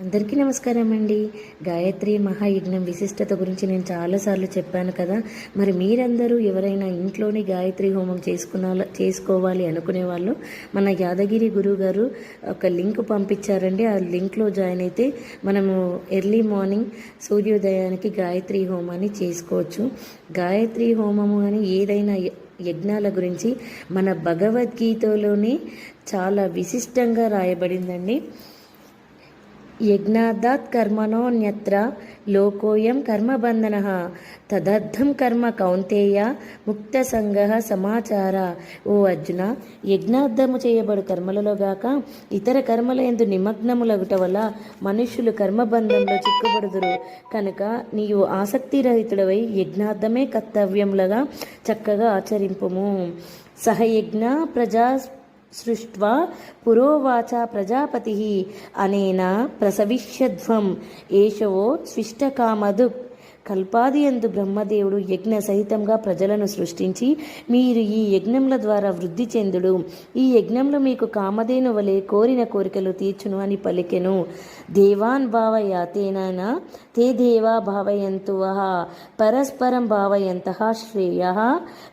అందరికీ నమస్కారం అండి గాయత్రి మహాయజ్ఞం విశిష్టత గురించి నేను చాలాసార్లు చెప్పాను కదా. మరి మీరందరూ ఎవరైనా ఇంట్లోనే గాయత్రి హోమం చేసుకున్నా చేసుకోవాలి అనుకునే వాళ్ళు మన యాదగిరి గురువు గారు ఒక లింక్ పంపించారండి. ఆ లింక్లో జాయిన్ అయితే మనము ఎర్లీ మార్నింగ్ సూర్యోదయానికి గాయత్రి హోమాన్ని చేసుకోవచ్చు. గాయత్రి హోమము అని ఏదైనా యజ్ఞాల గురించి మన భగవద్గీతలోనే చాలా విశిష్టంగా రాయబడిందండి. యజ్ఞాదాత్ కర్మణోన్యత్ర లోకోయం కర్మబంధన. తదర్థం కర్మ కౌంతేయ ముక్త సంగ సమాచార. ఓ అర్జున యజ్ఞార్థము చేయబడు కర్మలలో గాక ఇతర కర్మల ఎందు నిమగ్నములగుట వల్ల మనుష్యులు కర్మబంధంలో చిక్కుబడుదురు. కనుక నీవు ఆసక్తిరహితుడవై యజ్ఞార్థమే కర్తవ్యములగా చక్కగా ఆచరింపుము. సహయజ్ఞ ప్రజా సృష్ట్వా పురోవాచ ప్రజాపతి అనేన ప్రసవిష్యధ్వం ఏషవో కల్పాది కల్పాదియందు బ్రహ్మదేవుడు యజ్ఞ సహితంగా ప్రజలను సృష్టించి మీరు ఈ యజ్ఞముల ద్వారా వృద్ధి చెందుడు. ఈ యజ్ఞంలో మీకు కామధేను వలె కోరిన కోరికలు తీర్చును అని పలికెను. దేవాన్ భావయాతేన తే దేవా భావయంతు పరస్పరం భావయంత శ్రేయ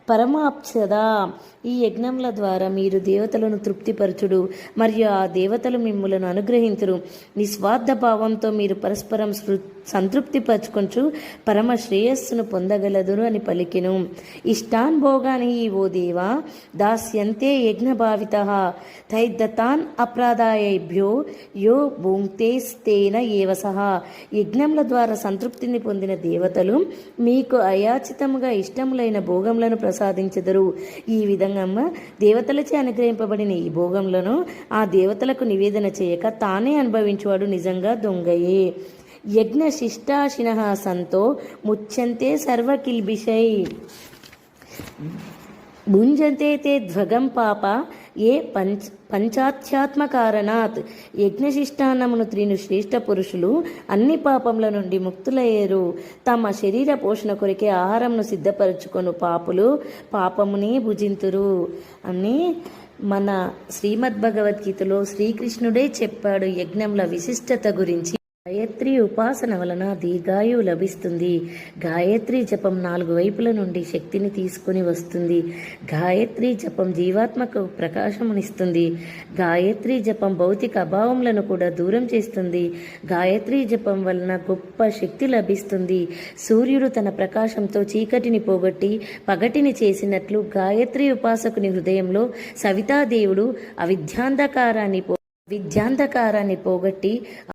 పరమాప్సదా ఈ యజ్ఞముల ద్వారా మీరు దేవతలను తృప్తిపరచుడు మరియు ఆ దేవతలు మిమ్ములను అనుగ్రహించరు నిస్వార్థ భావంతో మీరు పరస్పరం సృ సంతృప్తి పరచుకొంచు పరమ శ్రేయస్సును పొందగలదును అని పలికెను. ఇష్టాన్ భోగాని ఓ దేవా దాస్యంతే యజ్ఞభావిత. తైద్దతాన్ అప్రాదాయభ్యో యో భుంక్తేస్తేన ఏవ సహా. యజ్ఞముల ద్వారా సంతృప్తిని పొందిన దేవతలు మీకు అయాచితముగా ఇష్టములైన భోగములను ప్రసాదించెదరు. ఈ విధంగా దేవతలచే అనుగ్రహింపబడిన ఈ భోగములను ఆ దేవతలకు నివేదన చేయక తానే అనుభవించువాడు నిజంగా దొంగయే. యజ్ఞశిష్టాశిన సంతో ముచ్యంతే సర్వకిల్బిషై. భుంజంతే తే ధ్వగం పాప ఏ పంచ పంచాధ్యాత్మకారణాత్. యజ్ఞశిష్టాన్నమును త్రీను శ్రేష్ఠ పురుషులు అన్ని పాపముల నుండి ముక్తులయ్యారు. తమ శరీర పోషణ కొరికే ఆహారంను సిద్ధపరచుకొను పాపులు పాపముని భుజింతురు. అని మన శ్రీమద్భగవద్గీతలో శ్రీకృష్ణుడే చెప్పాడు యజ్ఞముల విశిష్టత గురించి. గాయత్రి ఉపాసన వలన దీర్ఘాయువు లభిస్తుంది. గాయత్రి జపం నాలుగు వైపుల నుండి శక్తిని తీసుకుని వస్తుంది. గాయత్రి జపం జీవాత్మకు ప్రకాశమునిస్తుంది. గాయత్రి జపం భౌతిక అభావములను కూడా దూరం చేస్తుంది. గాయత్రి జపం వలన గొప్ప శక్తి లభిస్తుంది. సూర్యుడు తన ప్రకాశంతో చీకటిని పోగొట్టి పగటిని చేసినట్లు గాయత్రి ఉపాసకుని హృదయంలో సవితాదేవుడు అవిద్యాంధకారాన్ని విద్యాంధకారాన్ని పోగొట్టి